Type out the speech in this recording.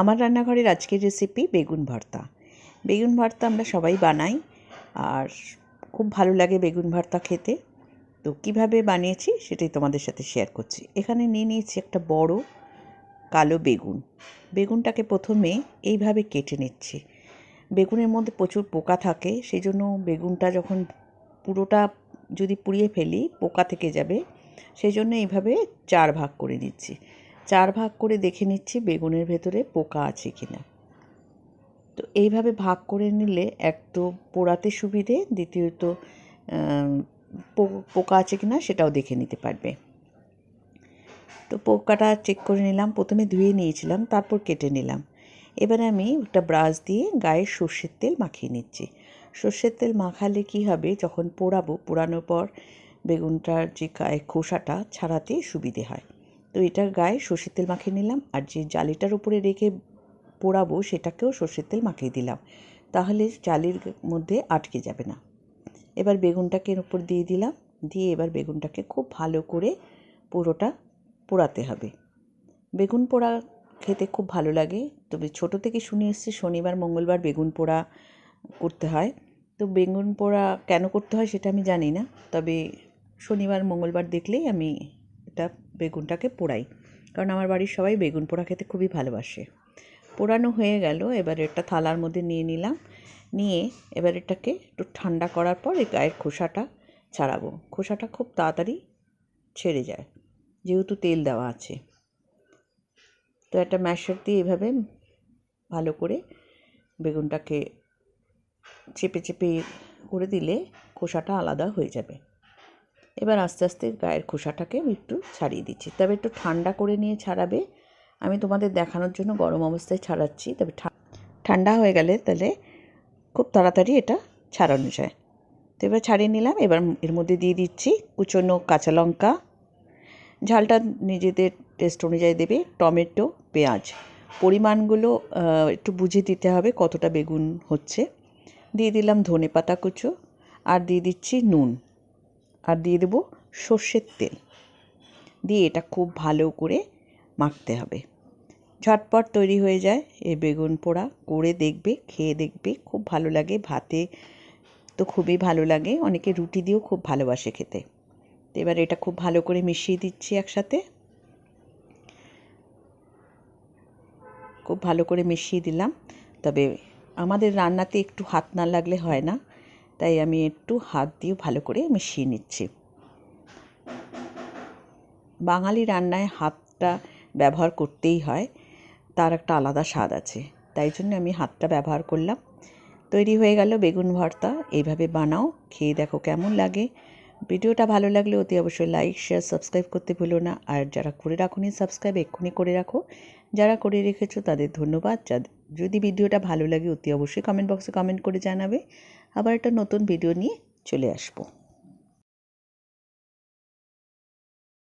আমার রান্নাঘরের আজকের রেসিপি বেগুন ভর্তা। বেগুন ভর্তা আমরা সবাই বানাই, আর খুব ভালো লাগে বেগুন ভর্তা খেতে। তো কীভাবে বানিয়েছি সেটাই তোমাদের সাথে শেয়ার করছি। এখানে নিয়ে নিয়েছি একটা বড় কালো বেগুন। বেগুনটাকে প্রথমে এইভাবে কেটে নিচ্ছি। বেগুনের মধ্যে প্রচুর পোকা থাকে সেই জন্য বেগুনটা যখন পুরোটা যদি পুড়িয়ে ফেলি, পোকা থেকে যাবে। সেই জন্য এইভাবে চার ভাগ করে নিচ্ছি। চার ভাগ করে দেখে নিচ্ছি বেগুনের ভেতরে পোকা আছে কি না তো এইভাবে ভাগ করে নিলে এক তো পোড়াতে সুবিধে, দ্বিতীয়ত পোকা আছে কি না সেটাও দেখে নিতে পারবে। তো পোকাটা চেক করে নিলাম, প্রথমে ধুয়ে নিয়েছিলাম, তারপর কেটে নিলাম। এবারে আমি একটা ব্রাশ দিয়ে গায়ে সর্ষের তেল মাখিয়ে নিচ্ছি। সর্ষের তেল মাখালে কি হবে, যখন পোড়াবো, পোড়ানোর পর বেগুনটার যে গায়ে খোসাটা, ছাড়াতে সুবিধে হয়। তো এটার গায়ে সর্ষের তেল মাখিয়ে নিলাম আর যে জালিটার উপরে রেখে পোড়াবো সেটাকেও সর্ষের তেল মাখিয়ে দিলাম। তাহলে জালির মধ্যে আটকে যাবে না। এবার বেগুনটাকে এর উপর দিয়ে দিলাম। দিয়ে এবার বেগুনটাকে খুব ভালো করে পুরোটা পোড়াতে হবে। বেগুন পোড়া খেতে খুব ভালো লাগে। তবে ছোটো থেকে শুনে এসেছি শনিবার, মঙ্গলবার বেগুন পোড়া করতে হয়। তো বেগুন পোড়া কেন করতে হয় সেটা আমি জানি না। তবে শনিবার, মঙ্গলবার দেখলেই আমি এটা বেগুনটাকে পোড়াই। কারণ আমার বাড়ির সবাই বেগুন পোড়া খেতে খুবই ভালোবাসে। পোড়ানো হয়ে গেল, এবার এটা থালার মধ্যে নিয়ে নিলাম। নিয়ে এবার এটাকে একটু ঠান্ডা করার পর এই গায়ের খোসাটা ছাড়াবো। খোসাটা খুব তাড়াতাড়ি ছেড়ে যায়, যেহেতু তেল দেওয়া আছে। তো একটা ম্যাশার দিয়ে এভাবে ভালো করে বেগুনটাকে চেপে চেপে করে দিলে খোসাটা আলাদা হয়ে যাবে। এবার আস্তে আস্তে গায়ের খোসাটাকে একটু ছাড়িয়ে দিচ্ছি। তবে একটু ঠান্ডা করে নিয়ে ছাড়াবে। আমি তোমাদের দেখানোর জন্য গরম অবস্থায় ছাড়াচ্ছি। তবে ঠান্ডা হয়ে গেলে তাহলে খুব তাড়াতাড়ি এটা ছাড়ানো যায়। তো এবার ছাড়িয়ে নিলাম। এবার এর মধ্যে দিয়ে দিচ্ছি কুচনো কাঁচা লঙ্কা। ঝালটা নিজেদের টেস্ট অনুযায়ী দেবে। টমেটো, পেঁয়াজ। পরিমাণগুলো একটু বুঝে দিতে হবে কতটা বেগুন হচ্ছে। দিয়ে দিলাম ধনে পাতা কুচো। আর দিয়ে দিচ্ছি নুন। আর দিয়ে দেবো সর্ষের তেল। দিয়ে এটা খুব ভালো করে মাখতে হবে। ঝটপট তৈরি হয়ে যায় এই বেগুন পোড়া। করে দেখবে, খেয়ে দেখবে, খুব ভালো লাগে। ভাতে তো খুবই ভালো লাগে। অনেকে রুটি দিয়েও খুব ভালোবাসে খেতে। তো এবার এটা খুব ভালো করে মিশিয়ে দিচ্ছি একসাথে। খুব ভালো করে মিশিয়ে দিলাম। তবে আমাদের রান্নাতে একটু হাত না লাগলে হয় না। তাই আমি একটু হাত দিয়ে ভালো করে মিশিয়ে নিচ্ছি। বাঙালি রান্নায় হাতটা ব্যবহার করতেই হয়, তার একটা আলাদা স্বাদ আছে। তাই জন্য আমি হাতটা ব্যবহার করলাম। তৈরি হয়ে গেল বেগুন ভর্তা, এইভাবে বানাও, খেয়ে দেখো কেমন লাগে। ভিডিওটা ভালো লাগলে অতি অবশ্যই লাইক শেয়ার সাবস্ক্রাইব করতে ভুলো না। আর যারা করে রাখুনি সাবস্ক্রাইব এক্ষুনি করে রাখো। যারা করে রেখেছো তাদের ধন্যবাদ। যদি ভিডিওটা ভালো লাগে অতি অবশ্যই কমেন্ট বক্সে কমেন্ট করে জানাবে। আবার একটা নতুন ভিডিও নিয়ে চলে আসব।